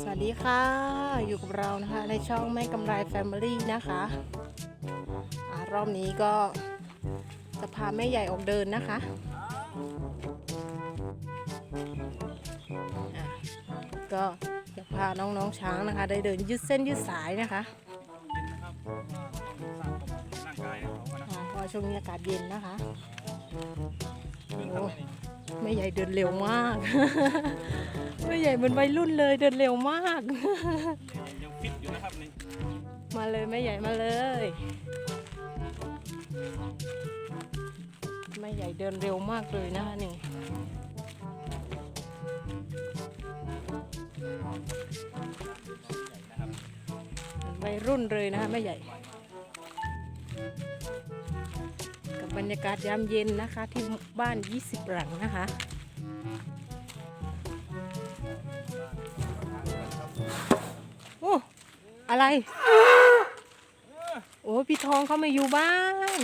สวัสดีค่ะ อยู่กับเรานะคะ ในช่องแม่กำไรแฟมิลี่นะคะอารอบนี้ก็จะพาแม่ใหญ่ออกเดินนะคะอะก็จะพาน้องๆช้างนะคะ ได้เดินยืดเส้นยืดสายนะคะร่างกายเขาก็นะอ่าเพราะว่าช่วงนี้อากาศเย็นนะคะ เดินทำไมนี่ แม่ใหญ่เดินเร็วมาก แม่ใหญ่เหมือนวัยรุ่นเลยเดินเร็วมาก ยังฟิตอยู่นะครับนี่มาเลยแม่ใหญ่มาเลยแม่ใหญ่เดินเร็วมากเลยนะคะนี่นะครับเหมือนวัยรุ่นเลยนะคะแม่ใหญ่ กับบรรยากาศยามเย็นนะคะที่บ้าน 20 หลังนะคะ อะไร โอ้พี่ทองเขาไม่อยู่บ้าน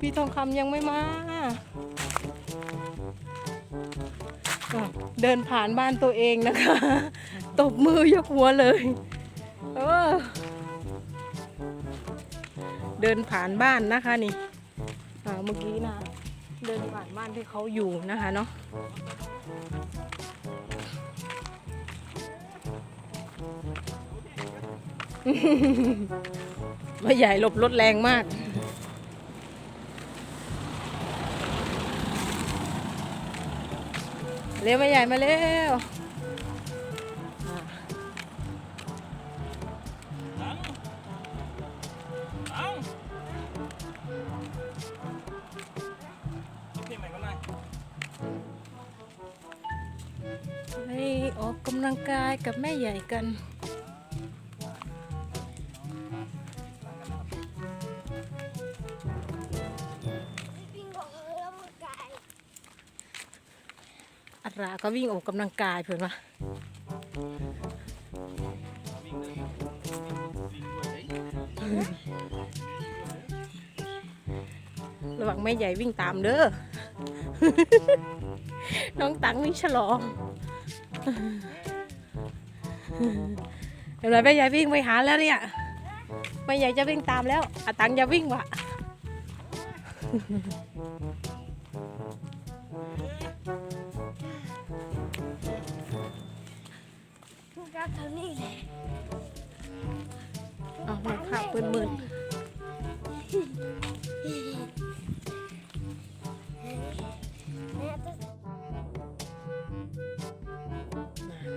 พี่ทองคำยังไม่มา เดินผ่านบ้านตัวเองนะคะ ตบมือยกหัวเลย เออ เดินผ่านบ้านนะคะนี่เมื่อกี้นะ เดินผ่านบ้านที่เขาอยู่นะคะเนาะ ไม่ใหญ่หลบรถแรงมาก เร็วไม่ใหญ่มาเร็วได้ไปออกกำลังกายกับแม่ใหญ่กัน ราก็วิ่งออกกำลังกายเพื่อนวะระว่างแม่ใหญ่วิ่งตามเด้อ น้องตังวิ่งฉลองเห็นไหมแม่ใหญ่วิ่งไปหาแล้วเนี่ยแม่ใหญ่จะวิ่งตามแล้วอาตังอย่าวิ่งวะ ทุกอย่างเท่านี้เลยเอาหน้าขาปืนมืนแม่จะ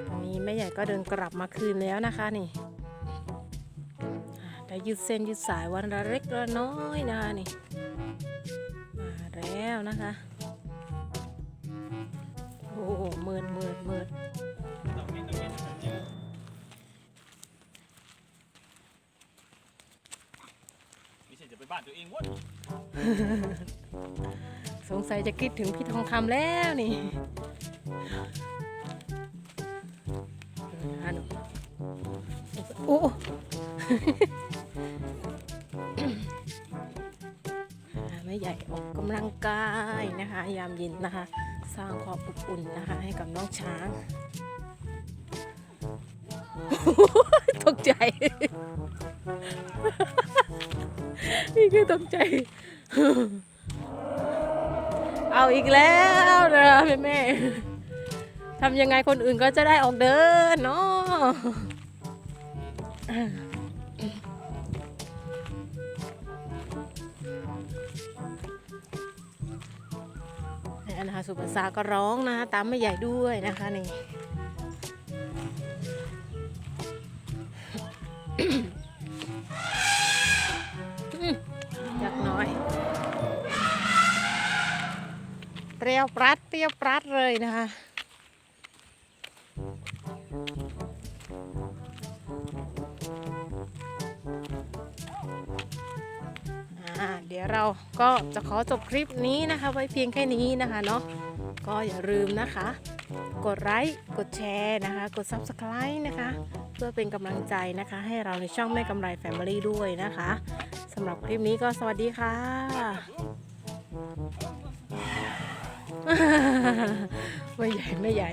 ตอนนี้แม่ใหญ่ก็เดินกลับมาคืนแล้วนะคะนี่อ่าได้ยืดเส้นยืดสายวันละเล็กละน้อยนะคะนี่มาแล้วนะคะโอ้โหเมินเมินเมิน ต้องวิ่งต้องวิ่งต้องวิ่งไม่ใช่จะไป บ้านตัวเองวะสงสัยจะคิดถึงพี่ทองคำแล้วนี่อ่าดูโอ้อ่าแม่ใหญ่ออกกำลังกายนะคะ ยามเย็นนะคะ สร้างความอบอุ่นนะคะ ให้กับน้องช้างตกใจ คือตกใจ เอาอีกแล้วนะแม่แม่ทำยังไงคนอื่นก็จะได้ออกเดินเนาะอันนะคะสุภาษาก็ร้องนะคะตามไม่ใหญ่ด้วยนะคะนี่ รี้ยวปรัดเปรี้ยวปรัดเลยนะคะอ่าเดี๋ยวเราก็จะขอจบคลิปนี้นะคะ ไว้เพียงแค่นี้นะคะเนาะก็อย่าลืมนะคะ กดไลค์กดแชร์นะคะ กด Subscribe นะคะ เพื่อเป็นกำลังใจนะคะ ให้เราในช่องแม่กำไรแฟมิลี่ด้วยนะคะสำหรับคลิปนี้ก็สวัสดีค่ะ ไม่ใหญ่ไม่ใหญ่